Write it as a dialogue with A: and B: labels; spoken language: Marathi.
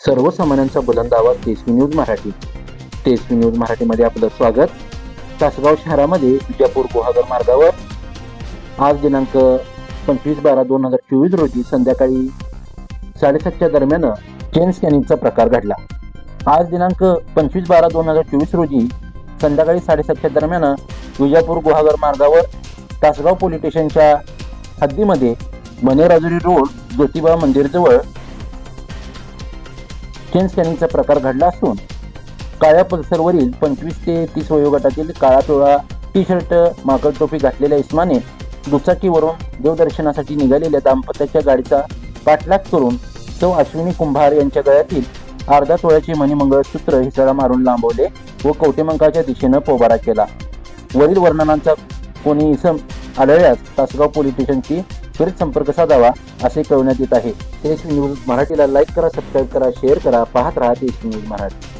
A: सर्वसामान्यांचा बुलंद आवाज तेसवी न्यूज मराठी. तेसवी न्यूज मराठीमध्ये आपलं स्वागत. तासगाव शहरामध्ये विजापूर गुहागर मार्गावर आज दिनांक पंचवीस बारा दोन हजार चोवीस रोजी संध्याकाळी साडेसातच्या दरम्यान चेन स्कॅनिंगचा प्रकार घडला. आज दिनांक पंचवीस बारा दोन हजार चोवीस रोजी संध्याकाळी साडेसातच्या दरम्यान विजापूर गुहागर मार्गावर तासगाव पोलीस स्टेशनच्या हद्दीमध्ये मनेराजुरी रोड ज्योतिबा मंदिरजवळ चेन स्कॅनिंगचा प्रकार घडला असून काळ्या पल्सरवरील पंचवीस ते तीस वयोगटातील काळा पिवळा टी शर्ट माकड टोपी घातलेल्या इस्माने दुचाकीवरून देवदर्शनासाठी निघालेल्या दाम्पत्याच्या गाडीचा पाठलाग करून सौ अश्विनी कुंभार यांच्या गळ्यातील अर्धा तोळ्याचे मणिमंगळसूत्र हिसळा मारून लांबवले व कवटेमंकाच्या दिशेनं पोबारा केला. वरील वर्णनांचा कोणी इसम आढळल्यास तासगाव पोलीस स्टेशनची त्वरित संपर्क साधावा असे कळवण्यात येत आहे. तेच न्यूज मराठीला लाईक करा सबस्क्राईब करा शेअर करा पाहत राहा तेच न्यूज मराठी.